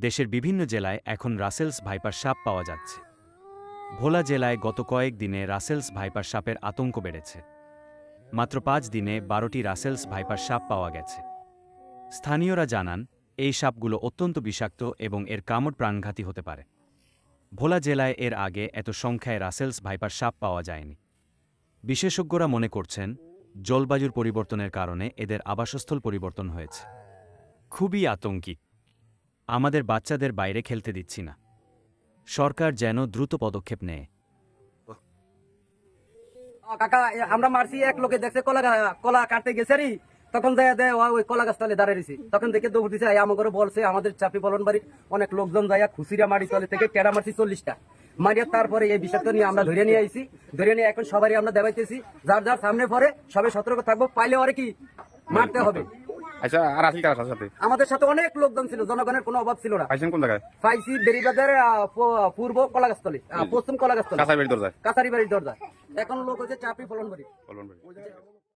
দেশের বিভিন্ন জেলায় এখন রাসেলস ভাইপার সাপ পাওয়া যাচ্ছে। ভোলা জেলায় গত কয়েক দিনে রাসেলস ভাইপার সাপের আতঙ্ক বেড়েছে। মাত্র পাঁচ দিনে বারোটি রাসেলস ভাইপার সাপ পাওয়া গেছে। স্থানীয়রা জানান, এই সাপগুলো অত্যন্ত বিষাক্ত এবং এর কামড় প্রাণঘাতী হতে পারে। ভোলা জেলায় এর আগে এত সংখ্যায় রাসেলস ভাইপার সাপ পাওয়া যায়নি। বিশেষজ্ঞরা মনে করছেন, জলবায়ুর পরিবর্তনের কারণে এদের আবাসস্থল পরিবর্তন হয়েছে। খুবই আতঙ্কি আমাদের বাচ্চাদের বাইরে খেলতে দিচ্ছি না। সরকার যেন দ্রুত পদক্ষেপ নেয়। কাকা আমরা মারছি, এক লোকে দেখছে, কলা কলা কাটতে গেছে তখন দেয় দেয় ওই কলা গাছ তলে দাঁড়িয়ে রয়েছে। তখন দেখে দৌড় দিছে আমার করে বলছে, আমাদের চাপি বলন বাড়ি অনেক লোকজন যায় খুশিরা মারি তলে থেকে টেরা মারছি চল্লিশটা। মারিয়া তারপরে এই বিষাক্ত নিয়ে আমরা ধরে নিয়ে আইছি। ধরে নিয়ে এখন সবারই আমরা দেবাইতেছি। যার যার সামনে পরে সবাই সতর্ক থাকব, পাইলে ওরে কি? মারতে হবে। আচ্ছা আর আসি কার সাথে? আমাদের সাথে অনেক লোকজন ছিল জনগণের কোনো অভাব ছিল না। পাইছেন কোন জায়গায়? পাইছি বেরিবাজার পূর্ব কলাগাছতলি পশ্চিম কলাগাছতলি। বেড়ি কাছারি বাড়ির দরজা এখন লোক হচ্ছে চাপি ফলন বাড়ি বলবেন